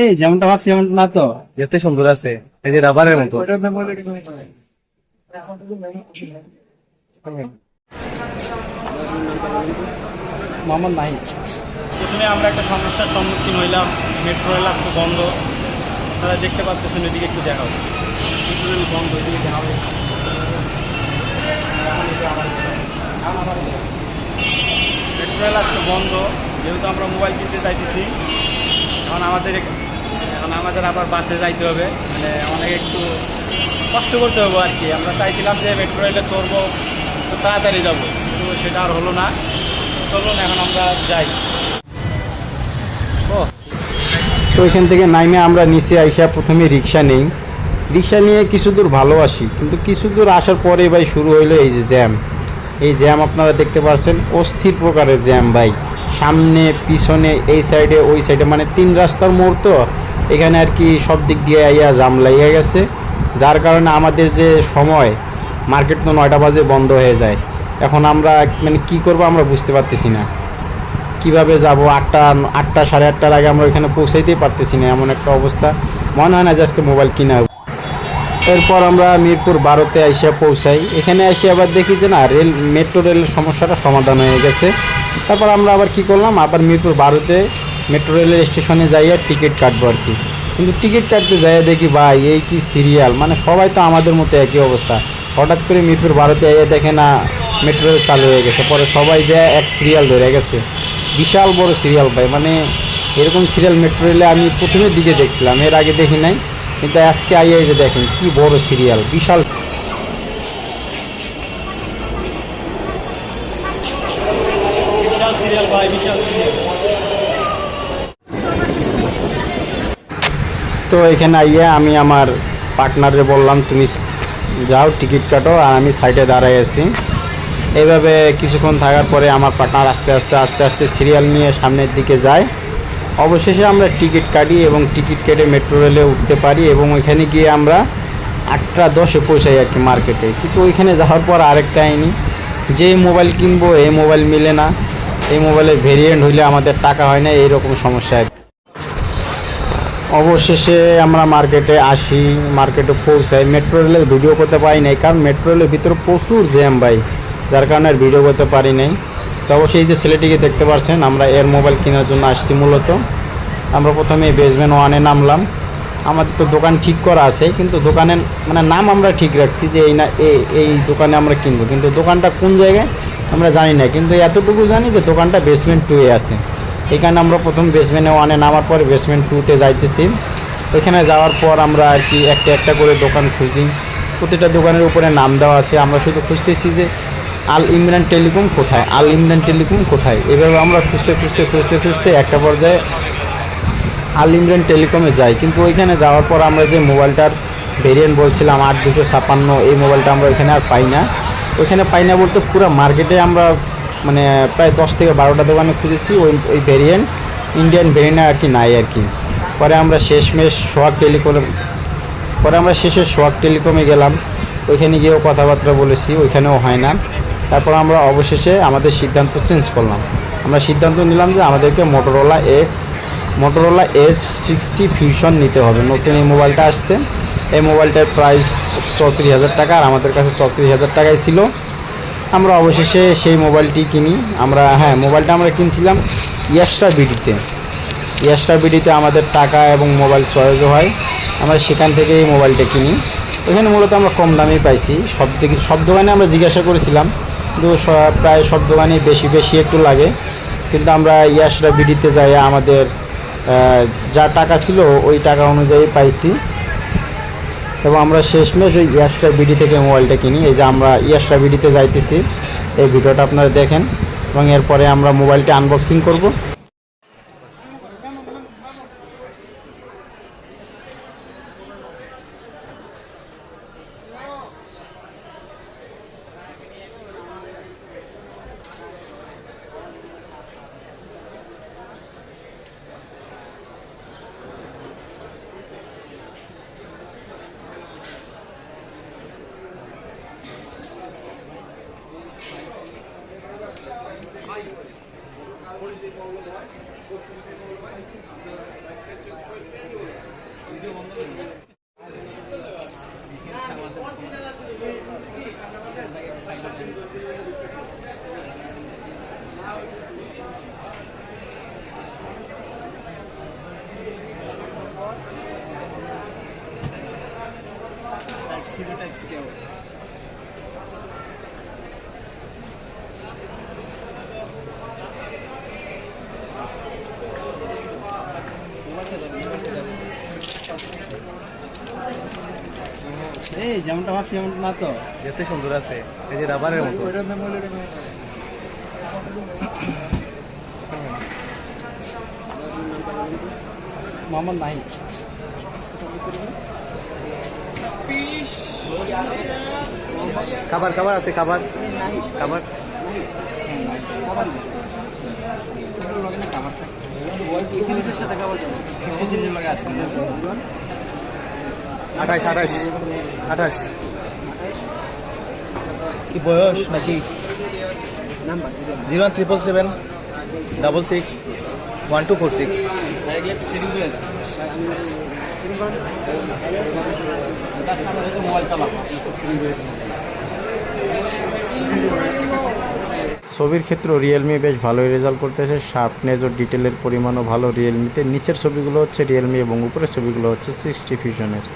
এই যেমনটা ভাবছি যেমনটা না তো। যেতে সুন্দর আছে। এই যে রাবারের মতো। মোহাম্মদ নাই। প্রথমে আমরা একটা সমস্যার সম্মুখীন হইলাম। মেট্রো রেল আজকে বন্ধ। তারা দেখতে পাচ্ছেন ওইদিকে একটু দেখাও মেট্রো রেল বন্ধ ওইদিকে দেখাবো মেট্রো রেল আজকে বন্ধ। যেহেতু আমরা মোবাইল কিনতে চাইতেছি এখন আমাদের এখন আমাদের আবার বাসে যাইতে হবে। মানে অনেক একটু কষ্ট করতে হবে আর কি। আমরা চাইছিলাম যে মেট্রো রেলে চড়বো তো তাড়াতাড়ি যাব, কিন্তু সেটা আর হলো না। চলুন, এখন আমরা যাই। তো এখান থেকে নাইমে আমরা নিচে আইসা প্রথমে রিক্সা নেই। রিক্সা নিয়ে কিছু দূর ভালো আসি কিন্তু কিছু দূর আসার পরে ভাই শুরু হইল এই যে জ্যাম এই জ্যাম আপনারা দেখতে পাচ্ছেন অস্থির প্রকারের জ্যাম ভাই। সামনে, পিছনে, এই সাইডে ওই সাইডে মানে তিন রাস্তার মোড় তো। এখানে আর কি সব দিক দিয়ে আইয়া জাম লাগিয়ে গেছে। যার কারণে আমাদের যে সময়, মার্কেট তো নয়টা বাজে, বন্ধ হয়ে যায়। এখন আমরা মানে কি করব আমরা বুঝতে পারতেছি না। কীভাবে যাব? আটটা আটটা, সাড়ে আটটার আগে আমরা ওইখানে পৌঁছাইতেই পারতেছি না, এমন একটা অবস্থা। মনে হয় না যে আজকে মোবাইল কিনা। এরপর আমরা মিরপুর বারোতে এসে পৌঁছাই। এখানে এসে আবার দেখি যে না, রেল, মেট্রো রেলের সমস্যাটা সমাধান হয়ে গেছে। তারপর আমরা আবার কি করলাম, আবার মিরপুর বারোতে মেট্রো রেলের স্টেশনে যাইয়া টিকিট কাটবো আর কি। কিন্তু টিকিট কাটতে যাইয়া দেখি, ভাই, এই কি সিরিয়াল? মানে সবাই তো আমাদের মতো একই অবস্থা। হঠাৎ করে মিরপুর বারোতে এসে দেখে না, মেট্রো রেল চালু হয়ে গেছে। পরে সবাই যায় এক সিরিয়াল ধরে গেছে। বিশাল বড় সিরিয়াল, ভাই। মানে এরকম সিরিয়াল মেট্রো রেলে আমি প্রথমের দিকে দেখছিলাম, এর আগে দেখি নাই। কিন্তু আজকে আইয়া যে দেখেন কি বড় সিরিয়াল বিশাল। তো এখানে আইয়া আমি আমার পার্টনারে বললাম তুমি যাও টিকিট কাটো আর আমি সাইডে দাঁড়াই আছি। এইভাবে কিছুক্ষণ থাকার পরে আমার পার্টনার আস্তে আস্তে আস্তে আস্তে সিরিয়াল নিয়ে সামনের দিকে যায়। অবশেষে আমরা টিকিট কাটি এবং টিকিট কেটে মেট্রো রেলে উঠতে পারি এবং ওইখানে গিয়ে আমরা আটটা দশে পৌঁছাই আর কি মার্কেটে। কিন্তু ওইখানে যাওয়ার পর আরেকটা আইনি, যে মোবাইল কিনবো এই মোবাইল মিলে না। এই মোবাইলের ভেরিয়েন্ট হইলে আমাদের টাকা হয় না, এইরকম সমস্যা। অবশেষে আমরা মার্কেটে আসি, মার্কেটে পৌঁছাই। মেট্রো রেলের ভিডিও করতে পারি নাই, কারণ মেট্রো রেলের ভিতরে প্রচুর জ্যাম ভাই। যার কারণে আর ভিডিও করতে পারি নাই। তো অবশ্যই যে ছেলেটিকে দেখতে পারছেন, আমরা এর মোবাইল কেনার জন্য আসছি মূলত। আমরা প্রথমে বেসমেন্ট ওয়ানে নামলাম। আমাদের তো দোকান ঠিক করা আছে, কিন্তু দোকানের মানে নাম আমরা ঠিক রাখছি যে এই না এই এই দোকানে আমরা কিনবো। কিন্তু দোকানটা কোন জায়গায় আমরা জানি না, কিন্তু এতটুকু জানি যে দোকানটা বেসমেন্ট টুয়ে আছে। এখানে আমরা প্রথম বেসমেন্টে ওয়ানে নামার পরে বেসমেন্ট টুতে যাইতেছি। ওইখানে যাওয়ার পর আমরা আর কি একটা একটা করে দোকান খুঁজি। প্রতিটা দোকানের উপরে নাম দেওয়া আছে। আমরা শুধু খুঁজতেছি যে আল ইমরান টেলিকম কোথায়? আল ইমরান টেলিকম কোথায়? এভাবে আমরা খুঁজতে খুঁজতে খুঁজতে খুঁজতে একটা পর্যায়ে আল ইমরান টেলিকমে যাই। কিন্তু ওইখানে যাওয়ার পর আমরা যে মোবাইলটার ভেরিয়েন্ট বলছিলাম, আট দুশো ছাপান্ন এই মোবাইলটা আমরা ওইখানে আর পাই না। ওইখানে পাই না বলতে পুরো মার্কেটে আমরা মানে প্রায় দশ থেকে বারোটা দোকানে খুঁজেছি, ওই ওই ভেরিয়েন্ট ইন্ডিয়ান ভেরিয়েন্ট আর কি নাই আর কি। পরে আমরা শেষমেশ সোহাগ টেলিকম, পরে আমরা শেষে সোহাগ টেলিকমে গেলাম। ওইখানে গিয়েও কথাবার্তা বলেছি, ওইখানেও হয় না। তারপর আমরা অবশেষে আমাদের সিদ্ধান্ত চেঞ্জ করলাম। আমরা সিদ্ধান্ত নিলাম যে আমাদেরকে Motorola X Motorola X sixty fusion নিতে হবে। নতুন এই মোবাইলটা আসছে। এই মোবাইলটার প্রাইস চৌত্রিশ হাজার টাকা আর আমাদের কাছে চৌত্রিশ হাজার টাকাই ছিল। আমরা অবশেষে সেই মোবাইলটি কিনি। আমরা হ্যাঁ মোবাইলটা আমরা কিনছিলাম ইয়াস্টা বিডিতে ইয়াস্টা বিডিতে আমাদের টাকা এবং মোবাইল চয়েসও হয়। আমরা সেখান থেকে এই মোবাইলটা কিনি। ওখানে মূলত আমরা কম দামেই পাইছি। সব দিকে, সব দোকানে আমরা জিজ্ঞাসা করেছিলাম কিন্তু প্রায় সব দোকানে বেশি বেশি একটু লাগে। কিন্তু আমরা ইয়াসরা বিডিতে যাই, আমাদের যা টাকা ছিল ওই টাকা অনুযায়ী পাইছি। এবং আমরা শেষমেশ ওই ইয়াসরা বিডি থেকে মোবাইলটা কিনি। এই যে আমরা ইয়াসরা বিডিতে যাইতেছি, এই ভিডিওটা আপনারা দেখেন। এবং এরপরে আমরা মোবাইলটি আনবক্সিং করব। Type C to Type C क्या हुआ এই যেমনটা ভাবছি এমনটা না তো? যেতে সুন্দর আছে। এই যে রাবারের মতো। মোহাম্মদ নাহিদ খাবার খাবার আছে খাবার। খাবার। সাথে খাবার আঠাশ আঠাশ আঠাশ কি বয়স নাকি zero one triple seven double six one two four six ছবির ক্ষেত্রে রিয়েলমি বেশ ভালোই রেজাল্ট করতেছে। শার্পনেস ও ডিটেলের পরিমাণও ভালো রিয়েলমিতে নিচের ছবিগুলো হচ্ছে রিয়েলমি এবং উপরের ছবিগুলো হচ্ছে সিক্সটি ফিউশনের